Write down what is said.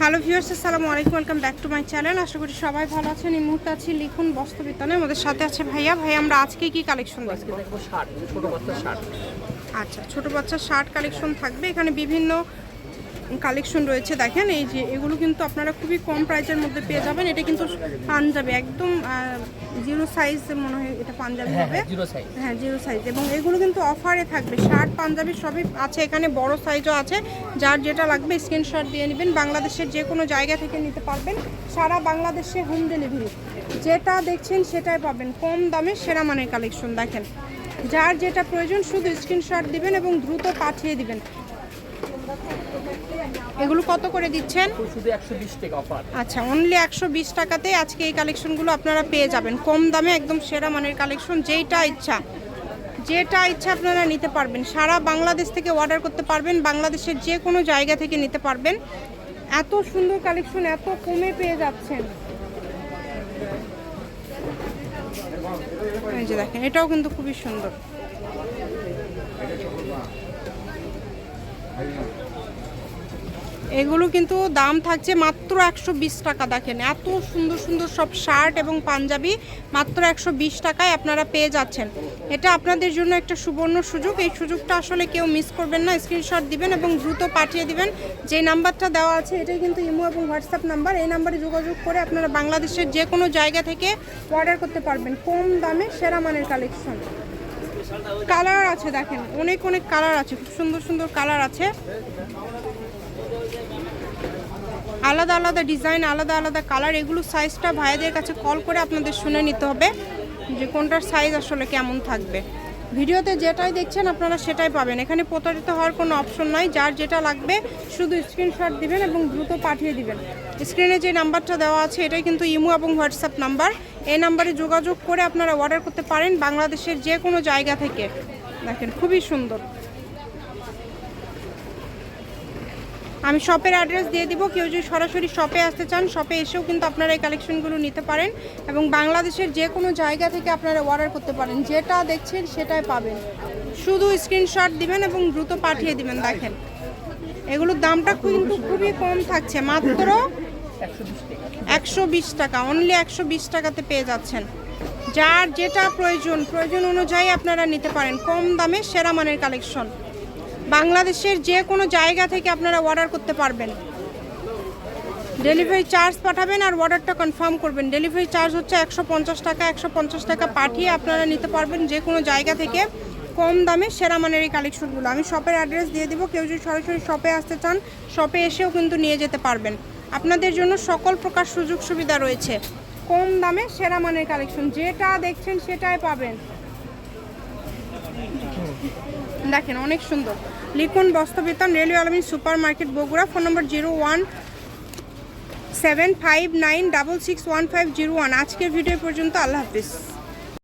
Hello viewers আসসালামু আলাইকুম welcome back to my channel. আশা করি সবাই ভালো আছেন। এই মুহূর্তে আছি লিখুন বস্ত্র বিতানে আমাদের সাথে আছে ভাইয়া। ভাই আমরা আজকে কি কালেকশন দেখব? দেখব শার্ট ছোট বাচ্চার শার্ট। আচ্ছা ছোট বাচ্চার শার্ট কালেকশন থাকবে। এখানে বিভিন্ন কালেকশন রয়েছে। দেখেন এই যে এগুলো কিন্তু আপনারা খুবই কম প্রাইসের মধ্যে পেয়ে যাবেন। এটা কিন্তু পাঞ্জাবি একদম জিরো সাইজ মনে হয় এটা পাঞ্জাবি হ্যাঁ হবে। হ্যাঁ জিরো সাইজ এবং এগুলো কিন্তু অফারে থাকবে। শার্ট পাঞ্জাবি সবই আছে এখানে বড় সাইজও আছে। যার যেটা লাগবে স্ক্রিনশট দিয়ে নেবেন। বাংলাদেশের যে কোনো জায়গা থেকে নিতে পারবেন। সারা বাংলাদেশে হোম ডেলিভারি যেটা দেখছেন সেটাই পাবেন। কম দামে সেরা মানের কালেকশন দেখেন। যার যেটা প্রয়োজন শুধু স্ক্রিনশট দিবেন এবং দ্রুত পাঠিয়ে দিবেন। এগুলো কত করে দিচ্ছেন? শুধু একশো বিশ টাকা অফার আচ্ছা অনলি একশো বিশ টাকাতে আজকে এই কালেকশনগুলো আপনারা পেয়ে যাবেন। কম দামে একদম সেরা মানের কালেকশন যেইটা ইচ্ছা। যেটা ইচ্ছা আপনারা নিতে পারবেন। সারা বাংলাদেশ থেকে অর্ডার করতে পারবেন বাংলাদেশের যে কোনো জায়গা থেকে নিতে পারবেন। এত সুন্দর কালেকশন এত কমে পেয়ে যাচ্ছেন। এই যে দেখেন এটাও কিন্তু খুবই সুন্দর। এগুলো কিন্তু দাম থাকছে মাত্র একশো বিশ টাকা দেখেন। এত সুন্দর সুন্দর সব শার্ট এবং পাঞ্জাবি মাত্র একশো বিশ টাকায় আপনারা পেয়ে যাচ্ছেন। এটা আপনাদের জন্য একটা সুবর্ণ সুযোগ। এই সুযোগটা আসলে কেউ মিস করবেন না। স্ক্রিনশট দিবেন এবং দ্রুত পাঠিয়ে দিবেন। যে নাম্বারটা দেওয়া আছে, এটাই কিন্তু ইমো এবং হোয়াটসঅ্যাপ নাম্বার। এই নাম্বারে যোগাযোগ করে আপনারা বাংলাদেশের যে কোনো জায়গা থেকে অর্ডার করতে পারবেন। কম দামে সেরা মানের কালেকশন কালার আছে, দেখেন। অনেক অনেক কালার আছে। খুব সুন্দর সুন্দর কালার আছে। আলাদা আলাদা ডিজাইন আলাদা আলাদা কালার এগুলো সাইজটা ভাইয়াদের কাছে কল করে আপনাদের শুনে নিতে হবে যে কোনটার সাইজ আসলে কেমন থাকবে। ভিডিওতে যেটাই দেখছেন আপনারা সেটাই পাবেন। এখানে প্রতারিত হওয়ার কোনো অপশন নাই। যার যেটা লাগবে শুধু স্ক্রিনশট দিবেন এবং দ্রুত পাঠিয়ে দিবেন। স্ক্রিনে যে নাম্বারটা দেওয়া আছে, এটাই কিন্তু ইমো এবং হোয়াটসঅ্যাপ নাম্বার। এই নাম্বারে যোগাযোগ করে আপনারা অর্ডার করতে পারেন বাংলাদেশের যে কোনো জায়গা থেকে। দেখেন, খুবই সুন্দর। আমি শপের অ্যাড্রেস দিয়ে দিব। কেউ যদি সরাসরি শপে আসতে চান শপে এসেও কিন্তু আপনারা এই কালেকশনগুলো নিতে পারেন এবং বাংলাদেশের যে কোনো জায়গা থেকে আপনারা অর্ডার করতে পারেন। যেটা দেখছেন সেটাই পাবেন। শুধু স্ক্রিনশট দিবেন এবং দ্রুত পাঠিয়ে দিবেন, দেখেন। এগুলোর দামটা কিন্তু খুবই কম থাকছে। মাত্র একশো বিশ টাকা। অনলি একশো বিশ টাকাতে পেয়ে যাচ্ছেন। যার যেটা প্রয়োজন প্রয়োজন অনুযায়ী আপনারা নিতে পারেন। কম দামে সেরা মানের কালেকশন বাংলাদেশের যে কোনো জায়গা থেকে আপনারা অর্ডার করতে পারবেন। ডেলিভারি চার্জ পাঠাবেন আর অর্ডারটা কনফার্ম করবেন। ডেলিভারি চার্জ হচ্ছে একশো পঞ্চাশ টাকা। একশো পঞ্চাশ টাকা পাঠিয়ে আপনারা নিতে পারবেন যে কোনো জায়গা থেকে কম দামে সেরা মানের এই কালেকশনগুলো আমি শপের অ্যাড্রেস দিয়ে দিব। কেউ যদি সরাসরি শপে আসতে চান শপে এসেও কিন্তু নিয়ে যেতে পারবেন। আপনাদের জন্য সকল প্রকার সুযোগ সুবিধা রয়েছে। কম দামে সেরা মানের কালেকশন যেটা দেখছেন সেটাই পাবেন। দেখেন, অনেক সুন্দর। লিখুন বস্ত্রবেতন রেলওয়ে আলমিন super market Bogura, phone number zero one seven five nine double six one five zero one. আজকের ভিডিও পর্যন্ত আল্লাহ হাফিজ।